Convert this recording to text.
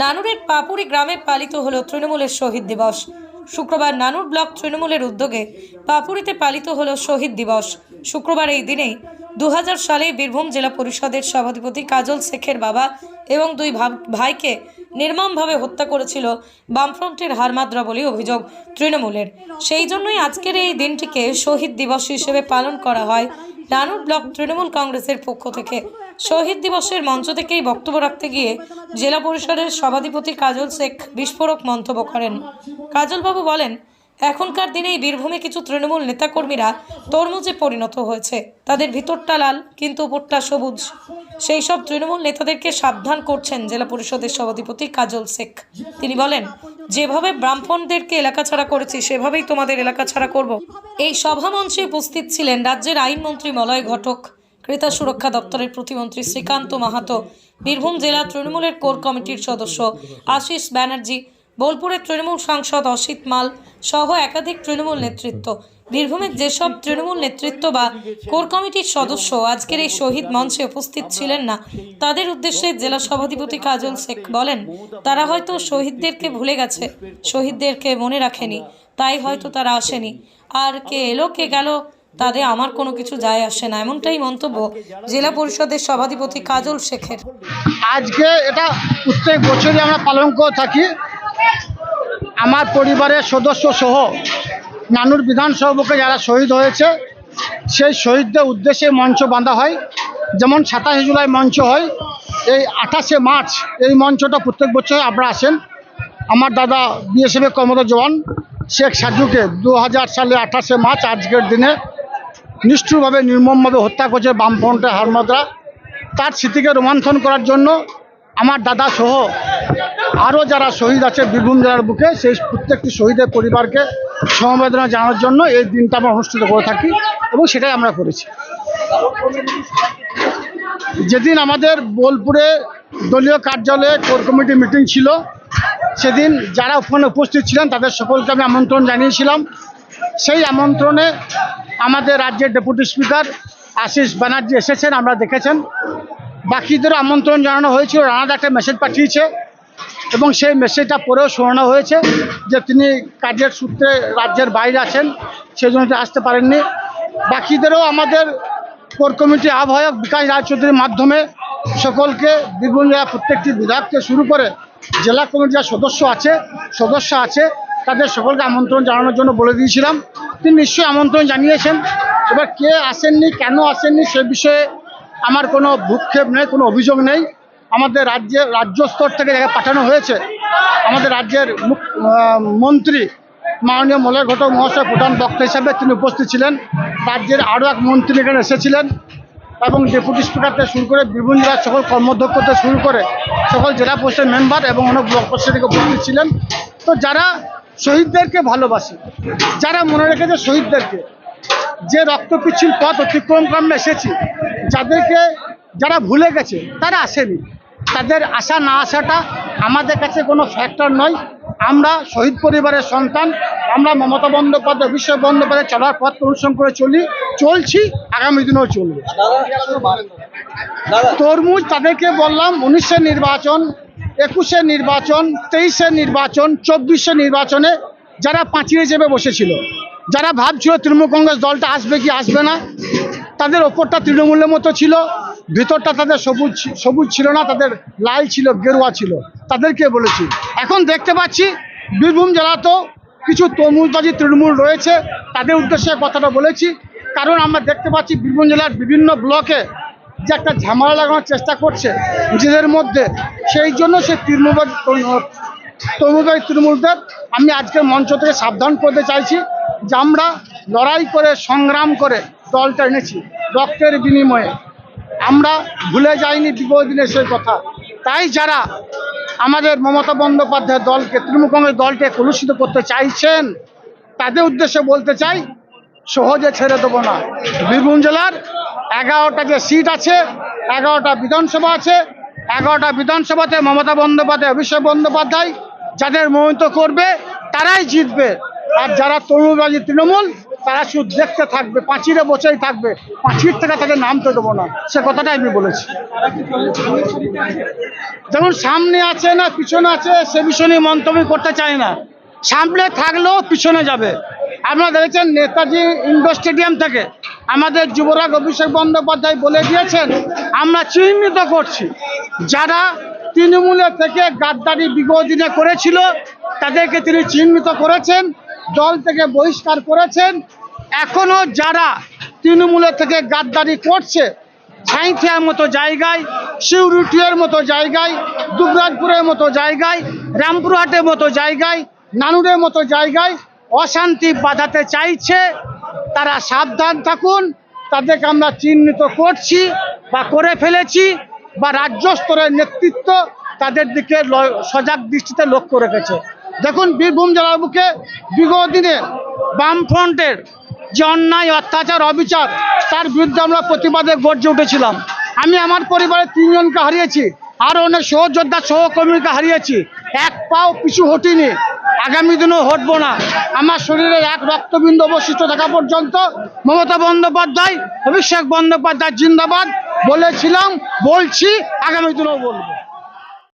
নানুরের পাপুরি গ্রামে পালিত হল তৃণমূলের শহীদ দিবস। শুক্রবার নানুর ব্লক তৃণমূলের উদ্যোগে পাপুরিতে পালিত হল শহীদ দিবস। শুক্রবার এই দিনেই দু হাজার সালে বীরভূম জেলা পরিষদের সভাধিপতি কাজল শেখের বাবা এবং দুই ভাইকে নির্মমভাবে হত্যা করেছিল বামফ্রন্টের হারমাদ্রা বলে অভিযোগ তৃণমূলের। সেই জন্যই আজকের এই দিনটিকে শহীদ দিবস হিসেবে পালন করা হয়। নানুর ব্লক তৃণমূল কংগ্রেসের পক্ষ থেকে। শহীদ দিবসের মঞ্চ থেকেই বক্তব্য রাখতে গিয়ে জেলা পরিষদের সভাধিপতি কাজল শেখ বিস্ফোরক মন্তব্য করেন। কাজলবাবু বলেন, এখনকার দিনে এই বীরভূমে কিছু তৃণমূল নেতাকর্মীরা তরমুজে পরিণত হয়েছে। তাদের ভিতরটা লাল, কিন্তু উপরটা সবুজ। সেই সব তৃণমূল নেতাদেরকে সাবধান করছেন জেলা পরিষদের সভাধিপতি কাজল শেখ। তিনি বলেন, যেভাবে ব্রাহ্মণদেরকে এলাকা ছাড়া করেছি, সেভাবেই তোমাদের এলাকা ছাড়া করব। এই সভা মঞ্চে উপস্থিত ছিলেন রাজ্যের আইনমন্ত্রী মলয় ঘটক। ক্রেতা সুরক্ষা দপ্তরের প্রতিমন্ত্রী শ্রীকান্ত মাহাতো, বীরভূম জেলা তৃণমূলের কোর কমিটির সদস্য আশিস ব্যানার্জি বোলপুরের তৃণমূল সাংসদ অসিত মাল সহ একাধিক তৃণমূল নেতৃত্ব। বীরভূমের যেসব তৃণমূল নেতৃত্ব বা কোর কমিটির সদস্য আজকের এই শহীদ মঞ্চে উপস্থিত ছিলেন না, তাদের উদ্দেশ্যে জেলা সভাধিপতি কাজল শেখ বলেন, তারা হয়তো শহীদদেরকে ভুলে গেছে, শহীদদেরকে মনে রাখেনি, তাই হয়তো তারা আসেনি। আর কে এলো, কে গেল তাদের আমার কোনো কিছু যায় আসে না, এমনটাই মন্তব্য জেলা পরিষদের সভাধিপতি কাজল শেখের। আজকে এটা প্রত্যেক বছরই আমরা পালন করে থাকি। আমার পরিবারের সদস্য সহ নানুর বিধানসভাকে যারা শহীদ হয়েছে, সেই শহীদদের উদ্দেশ্যে মঞ্চ বাঁধা হয়। যেমন সাতাশে জুলাই মঞ্চ হয়, এই আঠাশে মার্চ এই মঞ্চটা প্রত্যেক বছর আপনারা আসেন। আমার দাদা বিএসএফের কর্মরত জওয়ান শেখ সাজুকে দু হাজার সালে আঠাশে মার্চ আজকের দিনে নিষ্ঠুরভাবে, নির্মমভাবে হত্যা করছে বামফ্রন্টের হারমাদরা। তার স্মৃতিকে রোমন্থন করার জন্য আমার দাদা সহ আরও যারা শহীদ আছে বীরভূম জেলার বুকে, সেই প্রত্যেকটি শহীদের পরিবারকে সমবেদনা জানানোর জন্য এই দিনটা আমরা অনুষ্ঠিত করে থাকি এবং সেটাই আমরা করেছি। যেদিন আমাদের বোলপুরে দলীয় কার্যালয়ে কোর কমিটি মিটিং ছিল, সেদিন যারা ওখানে উপস্থিত ছিলেন তাদের সকলকে আমি আমন্ত্রণ জানিয়েছিলাম। সেই আমন্ত্রণে আমাদের রাজ্যের ডেপুটি স্পিকার আশিস ব্যানার্জি এসেছেন, আমরা দেখেছেন। বাকিদেরও আমন্ত্রণ জানানো হয়েছিল, রানাদা একটা মেসেজ পাঠিয়েছে এবং সেই মেসেজটা পরেও শোনানো হয়েছে যে তিনি কাজের সূত্রে রাজ্যের বাইরে আছেন সেই জন্য আসতে পারেননি। বাকিদেরও আমাদের কোর কমিটি আহ্বায়ক বিকাশ রায়চৌধুরীর মাধ্যমে সকলকে, বীরভূম জেলা প্রত্যেকটি বিধায়ককে শুরু করে জেলা কমিটির সদস্য আছে সদস্য আছে, তাদের সকলকে আমন্ত্রণ জানানোর জন্য বলে দিয়েছিলাম। তিনি নিশ্চয়ই আমন্ত্রণ জানিয়েছেন। এবার কে আসেননি, কেন আসেননি, সে বিষয়ে আমার কোনো ভূক্ষেপ নেই, কোনো অভিযোগ নেই। আমাদের রাজ্যে রাজ্য স্তর থেকে যাকে পাঠানো হয়েছে, আমাদের রাজ্যের মন্ত্রী মাননীয় মলয় ঘটক মহাশয়, প্রধান বক্তা হিসাবে তিনি উপস্থিত ছিলেন। রাজ্যের আরও এক মন্ত্রী এখানে এসেছিলেন এবং ডেপুটি স্পিকার থেকে শুরু করে বিভিন্ন জেলার সকল কর্মধ্যক্ষ থেকে শুরু করে সকল জেলা পরিষদের মেম্বার এবং অনেক ব্লক পরিষদ থেকে উপস্থিত ছিলেন। তো যারা শহীদদেরকে ভালোবাসে। যারা মনে রেখেছে শহীদদেরকে যে রক্তপিচ্ছিল পথ অতিক্রম করে আমরা এসেছি যাদেরকে যারা ভুলে গেছে তারা আসেনি। তাদের আসা না আসাটা আমাদের কাছে কোনো ফ্যাক্টর নয়। আমরা শহীদ পরিবারের সন্তান আমরা মমতা বন্দ্যোপাধ্যায় বিশ্ব বন্দ্যোপাধ্যায় চলার পথ অনুসরণ করে চলি চলছি আগামী দিনেও চলবে। তরমুজ তাদেরকে বললাম উনিশের নির্বাচন একুশের নির্বাচন তেইশের নির্বাচন চব্বিশের নির্বাচনে যারা পাঁচিয়ে চেপে বসেছিল, যারা ভাবছিল তৃণমূল কংগ্রেস দলটা আসবে কি আসবে না, তাদের ওপরটা তৃণমূলের মতো ছিল, ভিতরটা তাদের সবুজ সবুজ ছিল না, তাদের লাল ছিল, গেরুয়া ছিল, তাদেরকে বলেছি। এখন দেখতে পাচ্ছি বীরভূম জেলাতেও কিছু তরমুজবাজি তৃণমূল রয়েছে, তাদের উদ্দেশ্যে কথাটা বলেছি, কারণ আমরা দেখতে পাচ্ছি বীরভূম জেলার বিভিন্ন ব্লকে যে একটা ঝামেলা লাগানোর চেষ্টা করছে নিজেদের মধ্যে, সেই জন্য সে তৃণমূল তরমুজবাজি তৃণমূলদের আমি আজকে মঞ্চ থেকে সাবধান করতে চাইছি যে আমরা লড়াই করে, সংগ্রাম করে দলটা এনেছি রক্তের বিনিময়ে। আমরা ভুলে যাইনি বিগত দিনের সেই কথা। তাই যারা আমাদের মমতা বন্দ্যোপাধ্যায় দলকে, তৃণমূল কংগ্রেস দলকে কলুষিত করতে চাইছেন, তাদের উদ্দেশ্যে বলতে চাই, সহজে ছেড়ে দেবো না। বীরভূম জেলার এগারোটা যে সিট আছে, এগারোটা বিধানসভা আছে, এগারোটা বিধানসভাতে মমতা বন্দ্যোপাধ্যায়, অভিষেক বন্দ্যোপাধ্যায় যাদের মনোনীত করবে, তারাই জিতবে। আর যারা তরুণবাজি তৃণমূল, তারা শুধু দেখতে থাকবে পাঁচিরে বসেই থাকবে। পাঁচির থেকে তাদের নামতে দেবো না, সে কথাটাই আমি বলেছি। যেমন সামনে আছে না, পিছনে আছে, সে বিষয়ে নিয়ে মন্তব্য করতে চায় না। সামনে থাকলেও পিছনে যাবে। আপনারা দেখেছেন নেতাজি ইন্ডোর স্টেডিয়াম থেকে আমাদের যুবরাজ অভিষেক বন্দ্যোপাধ্যায় বলে দিয়েছেন, আমরা চিহ্নিত করছি। যারা তৃণমূলের থেকে গাদ্দারি বিগত করেছিল, তাদেরকে তিনি চিহ্নিত করেছেন, দল থেকে বহিষ্কার করেছেন। এখনও যারা তৃণমূলের থেকে গাদ্দারি করছে সাঁইথিয়ার মতো জায়গায় শিউরুটিয়ার মতো জায়গায়, দুবরাজপুরের মতো জায়গায়, রামপুরহাটের মতো জায়গায়, নানুরের মতো জায়গায় অশান্তি বাঁধাতে চাইছে, তারা সাবধান থাকুন, তাদেরকে আমরা চিহ্নিত করছি বা করে ফেলেছি বা রাজ্য স্তরের নেতৃত্ব তাদের দিকে সজাগ দৃষ্টিতে লক্ষ্য রেখেছে। দেখুন, বীরভূম জেলার বুকে বিগত দিনে বামফ্রন্টের যে অন্যায়, অত্যাচার, অবিচার, তার বিরুদ্ধে আমরা প্রতিবাদে গর্জে উঠেছিলাম। আমি আমার পরিবারের তিনজনকে হারিয়েছি আরও অনেক সহযোদ্ধা সহকর্মীকে হারিয়েছি। এক পাও পিছু হটিনি। আগামী দিনেও হটবো না। আমার শরীরের এক রক্তবিন্দু অবশিষ্ট থাকা পর্যন্ত মমতা বন্দ্যোপাধ্যায়, অভিষেক বন্দ্যোপাধ্যায় জিন্দাবাদ বলেছিলাম, বলছি আগামী দিনেও বলব।